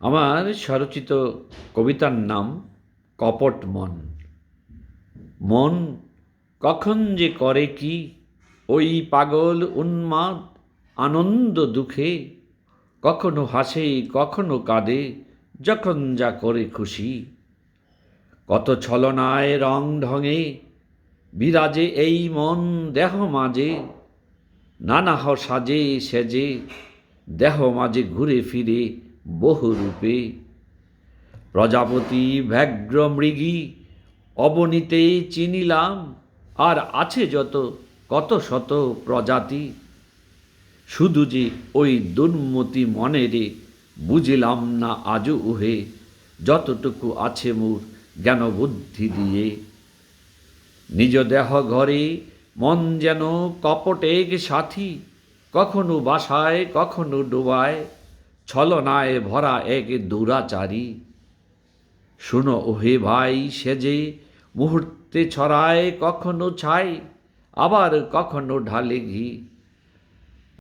আমার স্বরচিত কবিতার নাম কপট মন। মন কখন যে করে কি, ওই পাগল উন্মাদ আনন্দ দুঃখে, কখনো হাসে, কখনো কাঁদে, যখন যা করে খুশি। কত ছলনায় রং ঢঙে, বিরাজে এই মন দেহ মাঝে, নানা হ সাজে সেজে, দেহ মাঝে ঘুরে ফিরে বহু রূপে প্রজাপতি ব্যাঘ্র মৃগী অবনীতে চিনিলাম, আর আছে যত, কত শত প্রজাতি। শুধু যে ওই দুর্মতি মনেরে বুঝিলাম না আজও উহে, যতটুকু আছে মোর জ্ঞান বুদ্ধি দিয়ে। নিজ দেহ ঘরে মন যেন কপটেক সাথী, কখনো বাসায়, কখনো ডোবায়। ছলনায় ভরা এক দুরাচারী। শুনো ওহে ভাই সেজে মুহূর্তে ছড়ায় কখনো ছাই, আবার কখনো ঢালে ঘি।